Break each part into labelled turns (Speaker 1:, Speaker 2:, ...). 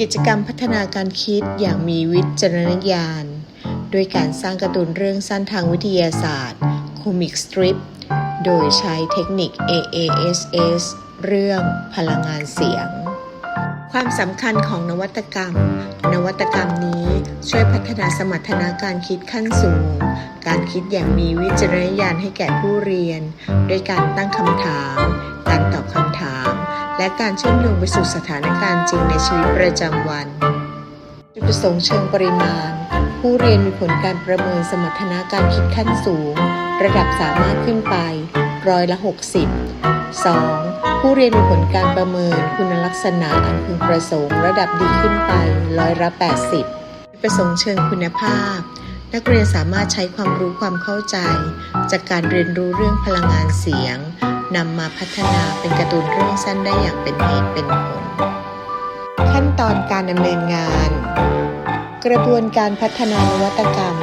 Speaker 1: กิจกรรมพัฒนาการคิดอย่างมีวิจารณญาณด้วยการสร้างการ์ตูนเรื่องสั้นทางวิทยาศาสตร์คอมิกสตริปโดยใช้เทคนิค AASS เรื่องพลังงานเสียง ความสำคัญของนวัตกรรม นวัตกรรมนี้ช่วยพัฒนาสมรรถนะการคิดขั้นสูง การคิดอย่างมีวิจารณญาณให้แก่ผู้เรียนด้วยการตั้งคำถาม การตอบคำถาม และการเชื่อมโยงไปสู่สถานการณ์จริงในชีวิตประจำวัน จุดประสงค์เชิงปริมาณ ผู้เรียนมีผลการประเมินสมรรถนะการคิดขั้นสูง ระดับสามารถขึ้นไป ร้อยละ 60 2. ผู้เรียนมีผลการประเมินคุณลักษณะอันพึงประสงค์ระดับดีขึ้นไปร้อยละ80 ประสงค์เชิงคุณภาพ นักเรียนสามารถใช้ความรู้ความเข้าใจ จากการเรียนรู้เรื่องพลังงานเสียง นำมาพัฒนาเป็นการ์ตูนเรื่องสั้นได้อย่างเป็นเหตุเป็นผล ขั้นตอนการดำเนินงาน กระบวนการพัฒนานวัตกรรม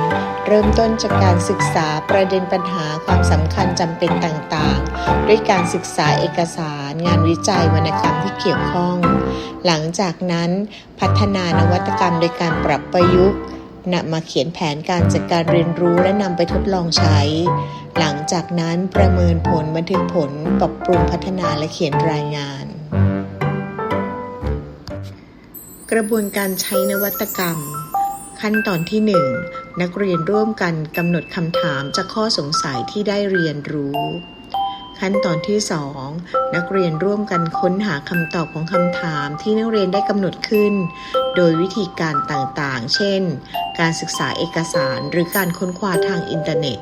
Speaker 1: เริ่มต้นจากการศึกษาประเด็นปัญหาความสำคัญจำเป็นต่างๆ ด้วยการศึกษาเอกสารงานวิจัยวรรณกรรมที่เกี่ยวข้อง หลังจากนั้นพัฒนานวัตกรรมโดยการปรับประยุกต์ นำมาเขียนแผนการจัดการเรียนรู้และนำไปทดลองใช้ หลังจากนั้นประเมินผลบันทึกผลปรับปรุงพัฒนาและเขียนรายงาน กระบวนการใช้นวัตกรรม ขั้นตอนที่ 1 นักเรียนร่วมกันกำหนดคำถามจากข้อสงสัยที่ได้เรียนรู้ ขั้นตอนที่ 2 นักเรียนร่วมกันค้นหาคำตอบของคำถามที่นักเรียนได้กำหนดขึ้น โดยวิธีการต่างๆ เช่น การศึกษาเอกสารหรือการค้นคว้าทางอินเทอร์เน็ต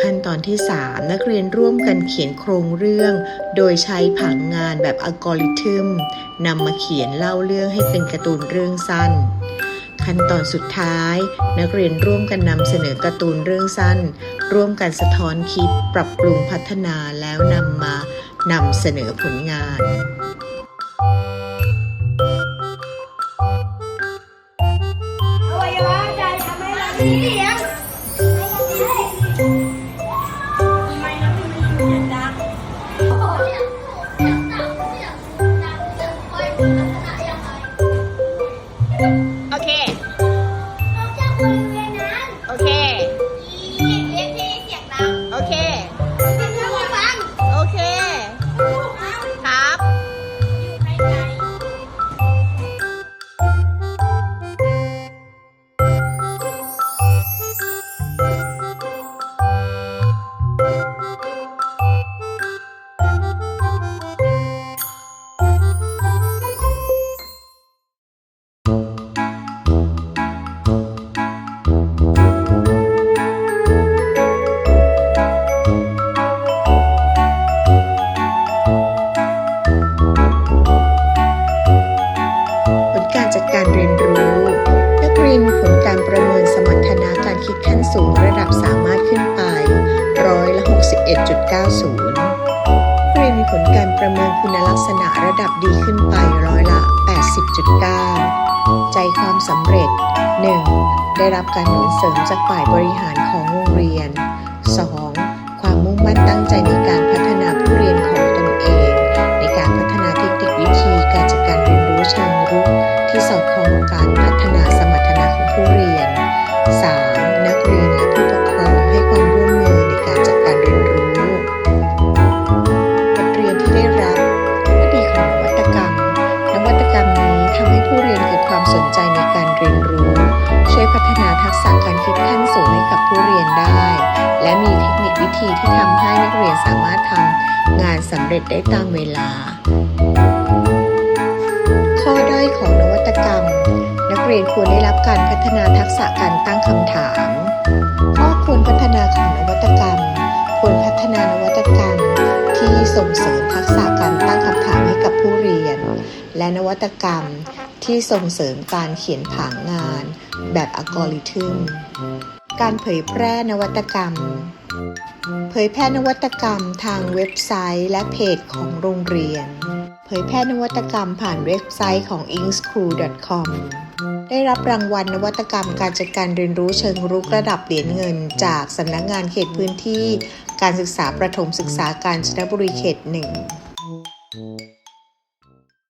Speaker 1: ขั้นตอนที่ 3 นักเรียนร่วมกันเขียนโครงเรื่อง โดยใช้ผังงานแบบอัลกอริทึมนำมาเขียนเล่าเรื่องให้เป็นการ์ตูนเรื่องสั้นขั้นตอนสุดท้าย นักเรียนร่วมกันนำเสนอการ์ตูนเรื่องสั้น ร่วมกันสะท้อนคิดปรับปรุงพัฒนาแล้วนำมานำเสนอผลงาน
Speaker 2: อวัยวะใดทำให้เรามีเสียงไม รียนมีผล
Speaker 1: การประเมินสมรรถนะการคิดขั้นสูงระดับสามารถขึ้นไปร้อยละ61.90นักเรียนมีผลการประเมินคุณลักษณะระดับดีขึ้นไปร้อยละ 80.9 ใจความสำเร็จ 1. ได้รับการหนุนเสริมจากฝ่ายบริหารของโรงเรียน 2. ความมุ่งมั่นตั้งใจในการ เรียนสามารถทำงานสำเร็จได้ตามเวลา ข้อด้อยของนวัตกรรม นักเรียนควรได้รับการพัฒนาทักษะการตั้งคำถาม ข้อควรพัฒนาของนวัตกรรม ควรพัฒนานวัตกรรม ที่ส่งเสริมทักษะการตั้งคำถามให้กับผู้เรียน และนวัตกรรมที่ส่งเสริมการเขียนผังงาน แบบอัลกอริทึม การเผยแพร่นวัตกรรม เผยแพร่นวัตกรรมทางเว็บไซต์และเพจของโรงเรียน เผยแพร่นวัตกรรมผ่านเว็บไซต์ของ inschool.com ได้รับรางวัลนวัตกรรมการจัดการเรียนรู้เชิงรุกระดับเหรียญเงิน จากสำนักงานเขตพื้นที่ การศึกษาประถมศึกษาการชนบุรีเขตหนึ่ง